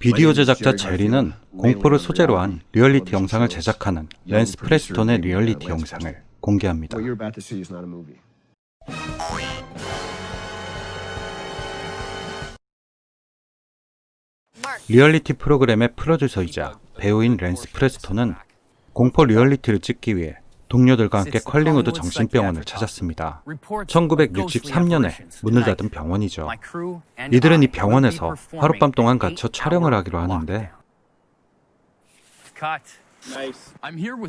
비디오 제작자 제리는 공포를 소재로 한 리얼리티 영상을 제작하는 랜스 프레스톤의 리얼리티 영상을 공개합니다. 리얼리티 프로그램의 프로듀서이자 배우인 랜스 프레스톤은 공포 리얼리티를 찍기 위해 동료들과 함께 컬링우드 정신병원을 찾았습니다. 1963년에 문을 닫은 병원이죠. 이들은 이 병원에서 하룻밤 동안 갇혀 촬영을 하기로 하는데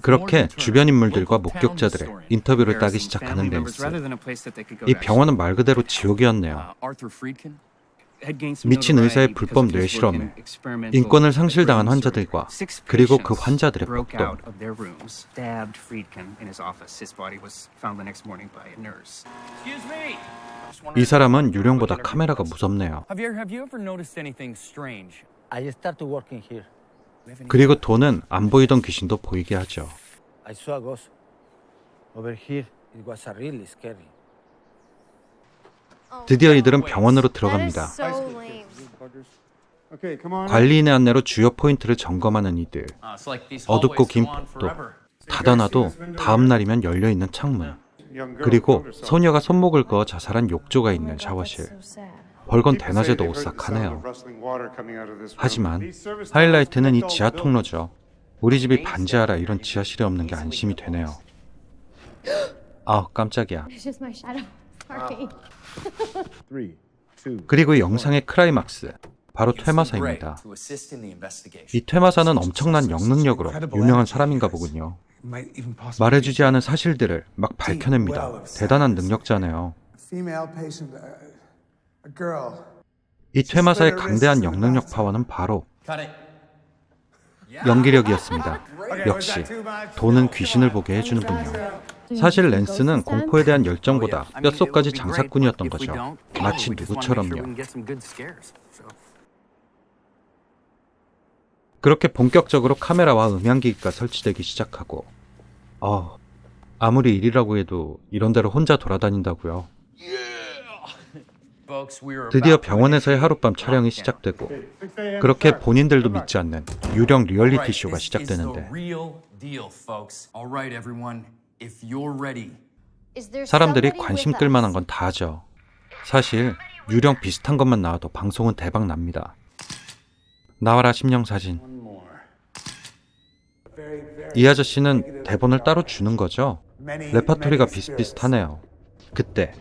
그렇게 주변 인물들과 목격자들의 인터뷰를 따기 시작하는 랜스. 이 병원은 말 그대로 지옥이었네요. 미친 의사의 불법 뇌실험에 인권을 상실당한 환자들과 그리고 그 환자들의 폭동. 이 사람은 유령보다 카메라가 무섭네요. 그리고 돈은 안 보이던 귀신도 보이게 하죠. 드디어 이들은 병원으로 들어갑니다. 관리인의 안내로 주요 포인트를 점검하는 이들. These 어둡고 긴 복도. 닫아놔도 다음 날이면 열려 있는 창문. 그리고 소녀가 손목을 그어 자살한 욕조가 있는 샤워실. 벌건 대낮에도 오싹하네요. 하지만 하이라이트는 이 지하 통로죠. 우리 집이 반지하라 이런 지하실이 없는 게 안심이 되네요. 아 깜짝이야. 그리고 영상의 클라이막스 바로 퇴마사입니다. 이 퇴마사는 엄청난 영능력으로 유명한 사람인가 보군요. 말해주지 않은 사실들을 막 밝혀냅니다. 대단한 능력자네요. girl. 이 퇴마사의 강대한 영능력 파워는 바로 연기력이었습니다. 역시 돈은 귀신을 보게 해주는군요. 사실 랜스는 공포에 대한 열정보다 뼛속까지 장사꾼이었던 거죠. 마치 누구처럼요. 그렇게 본격적으로 카메라와 음향기기가 설치되기 시작하고 어, 아무리 일이라고 해도 이런 데로 혼자 돌아다닌다고요. 드디어 병원에서의 하룻밤 촬영이 시작되고 그렇게 본인들도 믿지 않는 유령 리얼리티 쇼가 시작되는데 사람들이 관심 끌 만한? 건 다 하죠. 사실 유령 비슷한 것만 나와도 방송은 대박 납니다. 나와라 심령 사진. 이 아저씨는 대본을 따로 주는 거죠. 레파토리가 비슷비슷하네요. 그때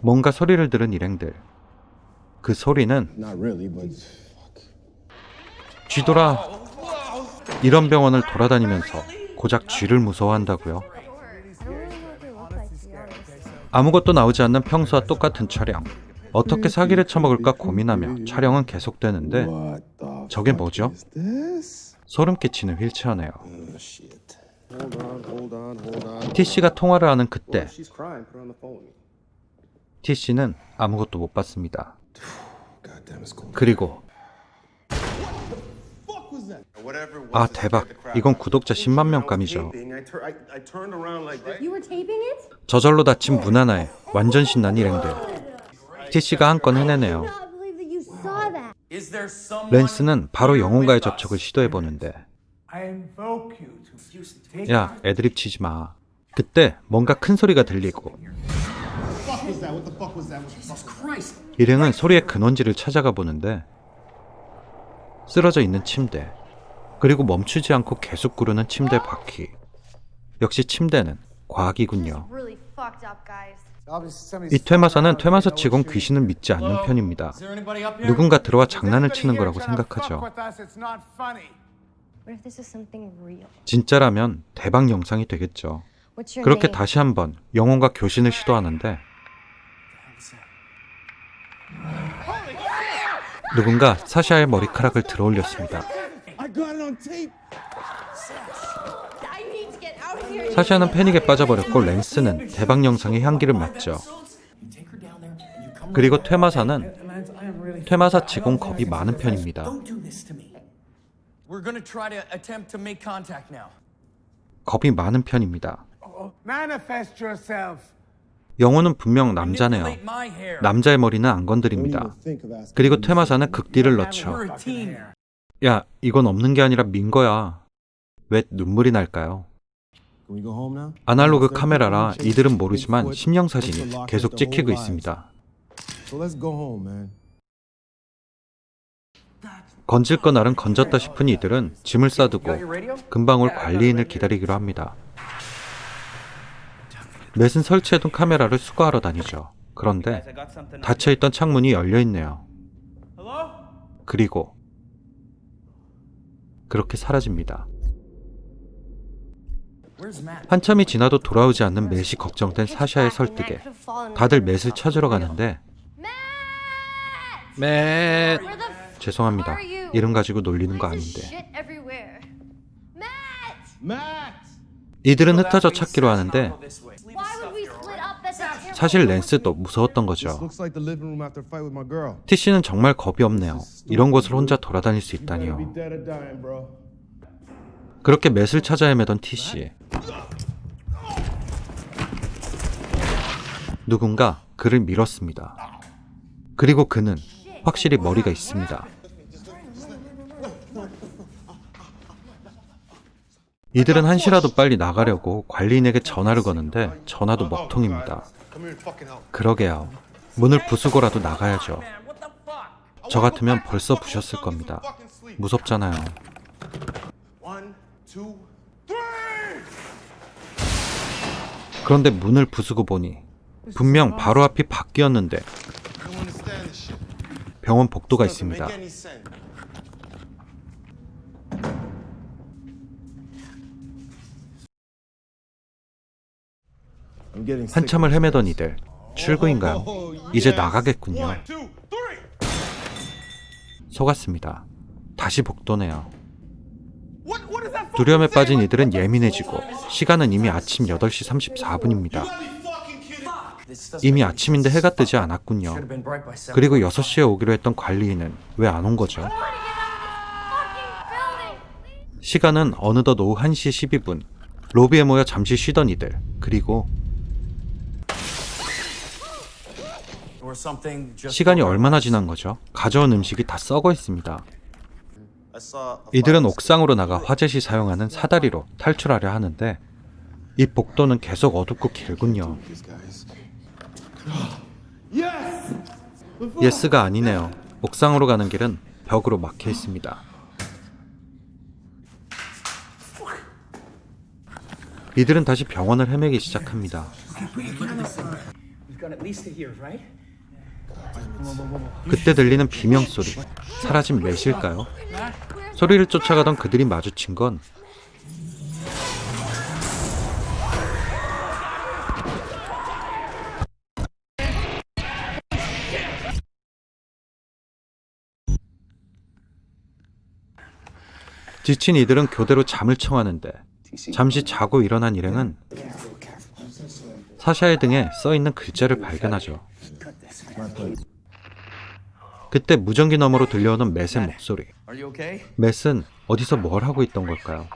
뭔가 소리를 들은 일행들. 그 소리는 쥐돌아. 이런 병원을 돌아다니면서 고작 쥐를 무서워한다고요. 아무것도 나오지 않는 평소와 똑같은 촬영. 어떻게 사기를 쳐먹을까 고민하며 촬영은 계속되는데 저게 뭐죠? 소름 끼치는 휠체어네요. Oh shit. Hold on, hold on, hold on. T 씨가 통화를 하는 그때 She's crying. Put her on the phone. T 씨는 아무것도 못 봤습니다. 그리고 아 대박. 이건 구독자 10만 명감이죠. 저절로 닫힌 문 하나에 완전 신난 일행들. T 씨가 한 건 해내네요. 랜스는 바로 영혼과의 접촉을 시도해 보는데. 야 애드립 치지 마. 그때 뭔가 큰 소리가 들리고. 일행은 소리의 근원지를 찾아가 보는데 쓰러져 있는 침대 그리고 멈추지 않고 계속 구르는 침대 바퀴 역시 침대는 과학이군요. 이 퇴마사는 퇴마사 치곤 귀신을 믿지 않는 편입니다. 누군가 들어와 장난을 치는 거라고 생각하죠. With us, it's not funny. What if this is something real? 진짜라면 대박 영상이 되겠죠. 그렇게? 다시 한번 영혼과 교신을 시도하는데 누군가 사샤의 머리카락을 들어 올렸습니다. I got it on tape. 사샤는 패닉에 빠져버렸고 랜스는 대박 영상의 향기를 맡죠. 그리고 퇴마사는 퇴마사 치곤 겁이 많은 편입니다. We're gonna try to attempt to make contact now. 겁이 많은 편입니다. Manifest yourself. 영호는 분명 남자네요. 남자의 머리는 안 Don't 건드립니다. 그리고 me to 퇴마사는 극딜을 넣죠. 야, 이건 없는 게 아니라 민 거야. 왜 눈물이 날까요? Can we go home now? 아날로그 카메라라 이들은 모르지만 심령 사진이 계속 찍히고 있습니다. So let's go home, man. 건질 거 나름 건졌다 싶은 이들은 짐을 싸두고? 금방 올 관리인을 기다리기로 합니다. 맷은 설치해둔 카메라를 수거하러 다니죠. 그런데 닫혀있던 창문이 열려 있네요. 그리고 그렇게 사라집니다. Where's Matt? 한참이 지나도 돌아오지 않는 맷이 걱정된 사샤의 설득에 다들 맷을 찾으러 가는데 맷 죄송합니다. 이름 가지고 놀리는 거 아닌데! 이들은 흩어져 찾기로 하는데 사실 랜스도 무서웠던 거죠. 티씨는 정말 겁이 없네요. 이런 곳을 혼자 돌아다닐 수 있다니요. 그렇게 맷을 찾아 헤매던 티씨. 누군가 그를 밀었습니다. 그리고 그는 확실히 머리가 있습니다. 이들은 한시라도 빨리 나가려고 관리인에게 전화를 거는데 전화도 먹통입니다. 그러게요. 문을 부수고라도 나가야죠. 저 같으면 벌써 부셨을 겁니다. 무섭잖아요. 그런데 문을 부수고 보니 분명 바로 앞이 밖이었는데 병원 복도가 있습니다. 한참을 헤매던 이들 출구인가요? 이제 나가겠군요. 속았습니다. 다시 복도네요. 두려움에 빠진 이들은 예민해지고 시간은 이미 아침 8시 34분입니다. 이미 아침인데 해가 뜨지 않았군요. 그리고 6시에 오기로 했던 관리인은 왜 안 온 거죠? 시간은 어느덧 오후 1시 12분. 로비에 모여 잠시 쉬던 이들. 그리고 시간이 얼마나 지난 거죠? 가져온 음식이 다 썩어 있습니다. 이들은 옥상으로 나가 화재시 사용하는 사다리로 탈출하려 하는데 이 복도는 계속 어둡고 길군요. 예스가 아니네요. 옥상으로 가는 길은 벽으로 막혀 있습니다. 이들은 다시 병원을 헤매기 시작합니다. 그때 들리는 비명 소리. 사라진 매실까요? 소리를 쫓아가던 그들이 마주친 건 지친 이들은 교대로 잠을 청하는데 잠시 자고 일어난 일행은 사샤의 등에 써 있는 글자를 발견하죠. 그때 무전기 너머로 들려오는 맷의 목소리. 맷은 어디서 뭘 하고 있던 걸까요?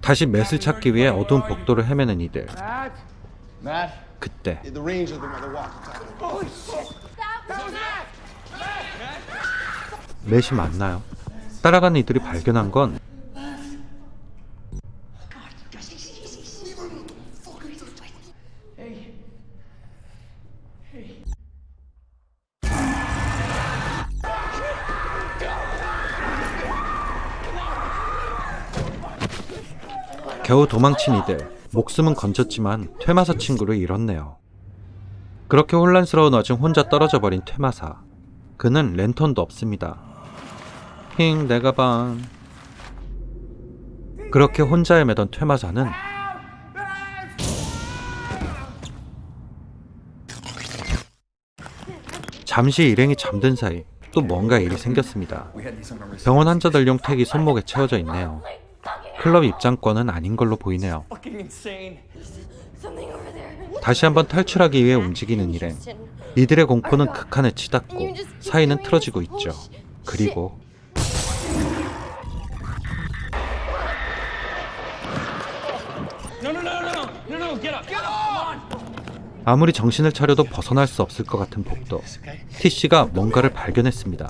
다시 맷을 찾기 위해 어두운 복도를 헤매는 이들. 그때. 맷이 맞나요? 따라가는 이들이 발견한 건 겨우 도망친 이들 목숨은 건졌지만 퇴마사 친구를 잃었네요. 그렇게 혼란스러운 와중 혼자 떨어져 버린 퇴마사. 그는 랜턴도 없습니다. 힝, 내 가방. 그렇게 혼자 헤매던 퇴마사는 잠시 일행이 잠든 사이 또 뭔가 일이 생겼습니다. 병원 환자들용 택이 손목에 채워져 있네요. 클럽 입장권은 아닌 걸로 보이네요. 다시 한번 탈출하기 위해 움직이는 일행. 이들의 공포는 극한에 치닫고 사이는 틀어지고 있죠. 그리고. 아무리 정신을 차려도 벗어날 수 없을 것 같은 복도. 티씨가 뭔가를 발견했습니다.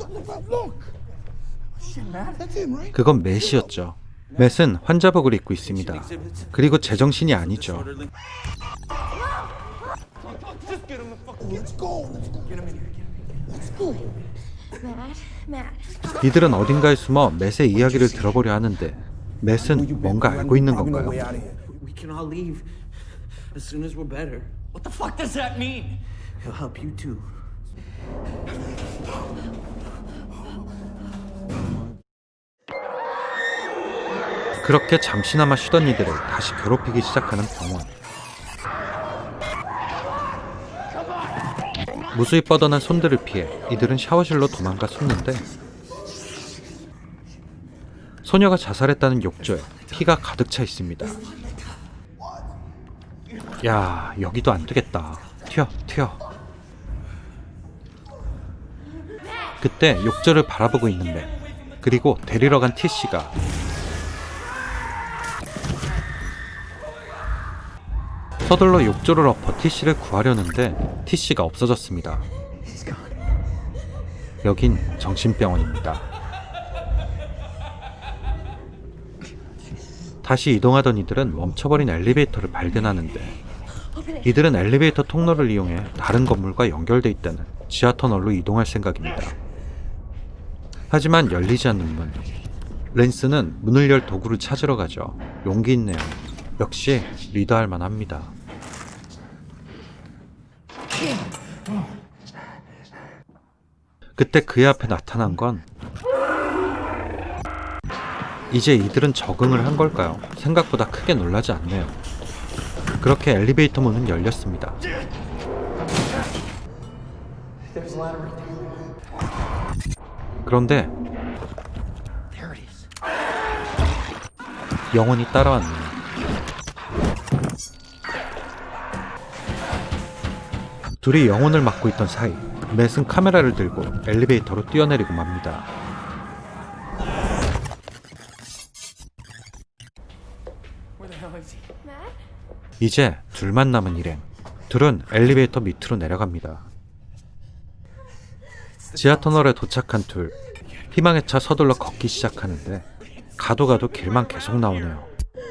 그건 맷이었죠. 맷은 환자복을 입고 있습니다. 그리고 제정신이 아니죠. 이들은 어딘가에 숨어 맷의 이야기를 들어보려 하는데 맷은 뭔가 알고 있는 건가요? 그렇게 잠시나마 쉬던 이들을 다시 괴롭히기 시작하는 병원. 무수히 뻗어난 손들을 피해 이들은 샤워실로 도망가 숨는데 소녀가 자살했다는 욕조에 피가 가득 차 있습니다. 야, 여기도 안 되겠다. 튀어, 튀어. 그때 욕조를 바라보고 있는 맥. 그리고 데리러 간 티씨가 서둘러 욕조를 엎어 티씨를 구하려는데 티씨가 없어졌습니다. 여긴 정신병원입니다. 다시 이동하던 이들은 멈춰버린 엘리베이터를 발견하는데 이들은 엘리베이터 통로를 이용해 다른 건물과 연결돼 있다는 지하 터널로 이동할 생각입니다. 하지만 열리지 않는 문. 랜스는 문을 열 도구를 찾으러 가죠. 용기 있네요. 역시 리더할 만합니다. 그때 그의 앞에 나타난 건 이제 이들은 적응을 한 걸까요? 생각보다 크게 놀라지 않네요. 그렇게 엘리베이터 문은 열렸습니다. 그런데 영원히 따라왔네요. 둘이 영혼을 맡고 있던 사이 맷은 카메라를 들고 엘리베이터로 뛰어내리고 맙니다. 이제 둘만 남은 일행. 둘은 엘리베이터 밑으로 내려갑니다. 지하 터널에 도착한 둘. 희망에 차 서둘러 걷기 시작하는데 가도 가도 길만 계속 나오네요.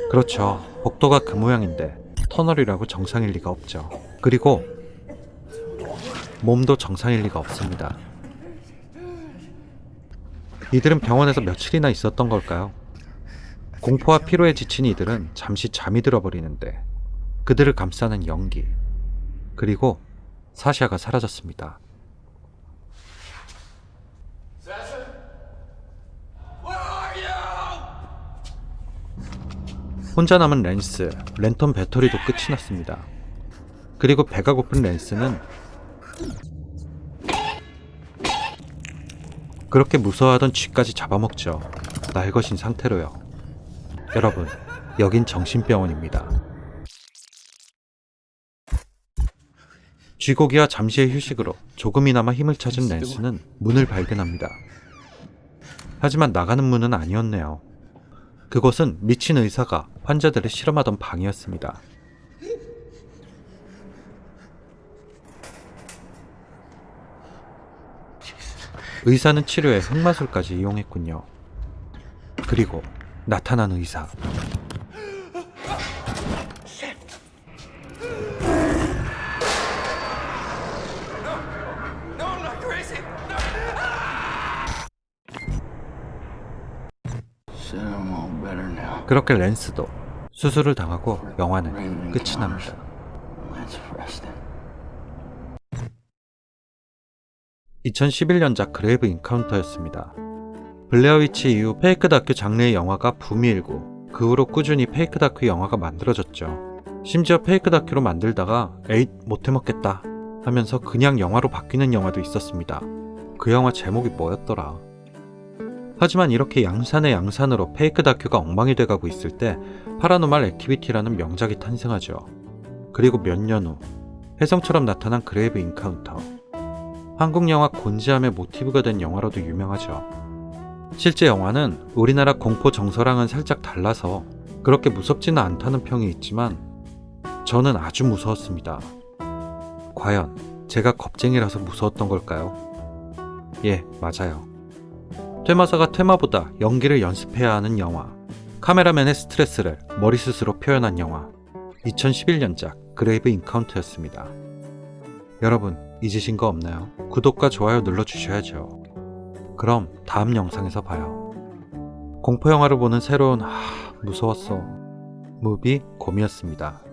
그렇죠. 복도가 그 모양인데 터널이라고 정상일 리가 없죠. 그리고 몸도 정상일 리가 없습니다. 이들은 병원에서 며칠이나 있었던 걸까요? 공포와 피로에 지친 이들은 잠시 잠이 들어버리는데 그들을 감싸는 연기 그리고 사샤가 사라졌습니다. 혼자 남은 랜스, 랜턴 배터리도 끝이 났습니다. 그리고 배가 고픈 랜스는 그렇게 무서워하던 쥐까지 잡아먹죠. 날것인 상태로요. 여러분, 여긴 정신병원입니다. 쥐고기와 잠시의 휴식으로 조금이나마 힘을 찾은 랜스는 문을 발견합니다. 하지만 나가는 문은 아니었네요. 그곳은 미친 의사가 환자들을 실험하던 방이었습니다. 의사는 치료에 흑마술까지 이용했군요. 그리고 나타난 의사. 그렇게 랜스도 수술을 당하고 영화는 끝이 납니다. 2011년작 그레이브 인카운터였습니다. 블레어 위치 이후 페이크 다큐 장르의 영화가 붐이 일고 그 후로 꾸준히 페이크 다큐 영화가 만들어졌죠. 심지어 페이크 다큐로 만들다가 에잇 못해 먹겠다 하면서 그냥 영화로 바뀌는 영화도 있었습니다. 그 영화 제목이 뭐였더라? 하지만 이렇게 양산의 양산으로 페이크 다큐가 엉망이 돼가고 있을 때 파라노말 액티비티라는 명작이 탄생하죠. 그리고 몇 년후 혜성처럼 나타난 그레이브 인카운터 한국 영화 곤지암의 모티브가 된 영화로도 유명하죠. 실제 영화는 우리나라 공포 정서랑은 살짝 달라서 그렇게 무섭지는 않다는 평이 있지만 저는 아주 무서웠습니다. 과연 제가 겁쟁이라서 무서웠던 걸까요? 예, 맞아요. 퇴마사가 퇴마보다 연기를 연습해야 하는 영화. 카메라맨의 스트레스를 머리숱으로 표현한 영화. 2011년작 그레이브 인카운트였습니다. 여러분, 잊으신 거 없나요? 구독과 좋아요 눌러주셔야죠. 그럼 다음 영상에서 봐요. 공포영화를 보는 새로운, 아, 무서웠어. 무비 곰이었습니다.